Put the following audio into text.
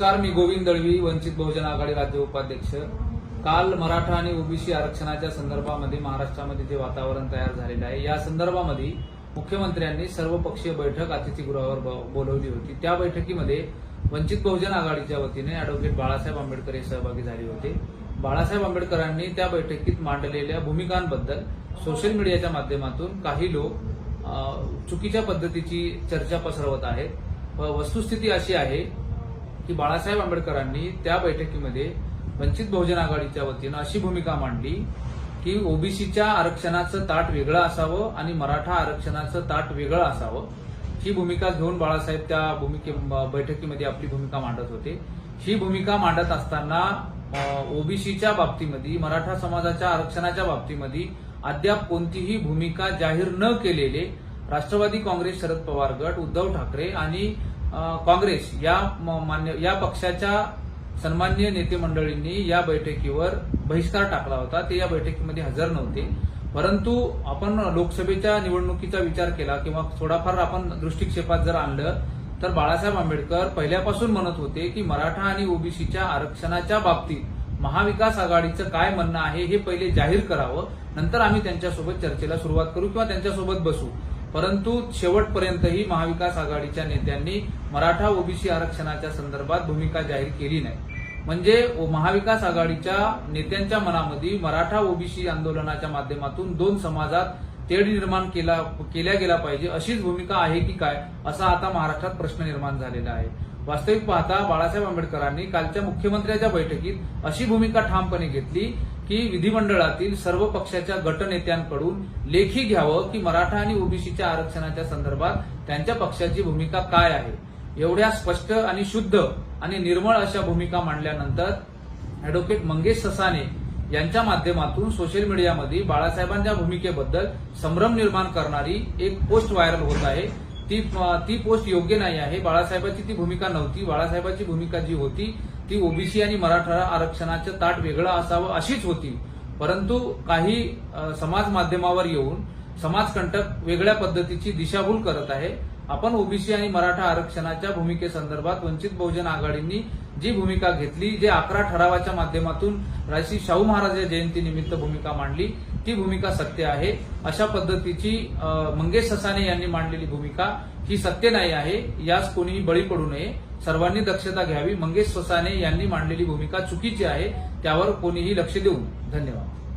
नमस्कार मी गोविंद दळवी वंचित बहुजन आघाडी राज्य उपाध्यक्ष. काल मराठा आणि ओबीसी आरक्षणाच्या संदर्भामध्ये महाराष्ट्रामध्ये जे वातावरण तयार झालेलं आहे या संदर्भामध्ये मुख्यमंत्र्यांनी सर्वपक्षीय बैठक अतिथीगृहावर ब- बोलवली होती. त्या बैठकीमध्ये वंचित बहुजन आघाडीच्या वतीने अॅडव्होकेट बाळासाहेब आंबेडकर हे सहभागी झाले होते. बाळासाहेब आंबेडकरांनी त्या बैठकीत मांडलेल्या भूमिकांबद्दल सोशल मीडियाच्या माध्यमातून काही लोक चुकीच्या पद्धतीची चर्चा पसरवत आहेत. वस्तुस्थिती अशी आहे की बाळासाहेब आंबेडकरांनी त्या बैठकीमध्ये वंचित बहुजन आघाडीच्या वतीनं अशी भूमिका मांडली की ओबीसीच्या आरक्षणाचं ताट वेगळं असावं आणि मराठा आरक्षणाचं ताट वेगळं असावं. ही भूमिका घेऊन बाळासाहेब त्या भूमिके बैठकीमध्ये आपली भूमिका मांडत होते. ही भूमिका मांडत असताना ओबीसीच्या बाबतीमध्ये मराठा समाजाच्या आरक्षणाच्या बाबतीमध्ये अद्याप कोणतीही भूमिका जाहीर न केलेले राष्ट्रवादी काँग्रेस शरद पवार गट उद्धव ठाकरे आणि काँग्रेस या म- मान्य या पक्षाच्या सन्मान्य नेते मंडळींनी या बैठकीवर बहिष्कार टाकला होता. ते या बैठकीमध्ये हजर नव्हते. परंतु आपण लोकसभेच्या निवडणुकीचा विचार केला किंवा थोडाफार आपण दृष्टिक्षेपात जर आणलं तर बाळासाहेब आंबेडकर पहिल्यापासून म्हणत होते की मराठा आणि ओबीसीच्या आरक्षणाच्या बाबतीत महाविकास आघाडीचं काय म्हणणं आहे हे पहिले जाहीर करावं. नंतर आम्ही त्यांच्यासोबत चर्चेला सुरुवात करू किंवा त्यांच्यासोबत बसू. परंतु शेवटपर्यंतही महाविकास आघाडीच्या नेत्यांनी मराठा ओबीसी आरक्षणाच्या संदर्भात भूमिका जाहीर केली नाही. म्हणजे महाविकास आघाडीच्या नेत्यांच्या मनामध्ये मराठा ओबीसी आंदोलनाच्या माध्यमातून दोन समाजात तेढ निर्माण केला केल्या गेला पाहिजे अशीच भूमिका आहे की काय असा आता महाराष्ट्रात प्रश्न निर्माण झालेला आहे. वास्तविक पाहता बाळासाहेब आंबेडकरांनी कालच्या मुख्यमंत्र्यांच्या बैठकीत अशी भूमिका ठामपणे घेतली की विधिमंडळातील सर्व पक्षाच्या गटनेत्यांकडून लेखी घ्यावं की मराठा आणि ओबीसीच्या आरक्षणाच्या संदर्भात त्यांच्या पक्षाची भूमिका काय आहे? एवढ्या स्पष्ट आणि शुद्ध आणि निर्मळ अशा भूमिका मांडल्यानंतर अॅडव्होकेट मंगेश ससाने यांच्या माध्यमातून सोशल मीडियामध्ये बाळासाहेबांच्या भूमिकेबद्दल संभ्रम निर्माण करणारी एक पोस्ट व्हायरल होत आहे. ती ती पोस्ट योग्य नाही आहे. बाळासाहेबांची ती भूमिका नव्हती. बाळासाहेबांची भूमिका जी होती ती ओबीसी आणि मराठा आरक्षणाचं ताट वेगळं असावं अशीच होती. परंतु काही समाज माध्यमावर येऊन समाजकंटक वेगळ्या पद्धतीची दिशाभूल करत आहे. आपण ओबीसी आणि मराठा आरक्षणाच्या भूमिकेसंदर्भात वंचित बहुजन आघाडींनी जी भूमिका घेतली जे अकरा ठरावाच्या माध्यमातून राशी शाहू महाराज जयंतीनिमित्त भूमिका मांडली ती भूमिका सत्य आहे. अशा पद्धतीची मंगेश ससाने यांनी मांडलेली भूमिका ही सत्य नाही आहे यास कोणीही बळी पडू नये. सर्वांनी दक्षता घ्यावी. मंगेश ससाने यांनी मांडलेली भूमिका चुकीची आहे त्यावर कोणीही लक्ष देऊ धन्यवाद.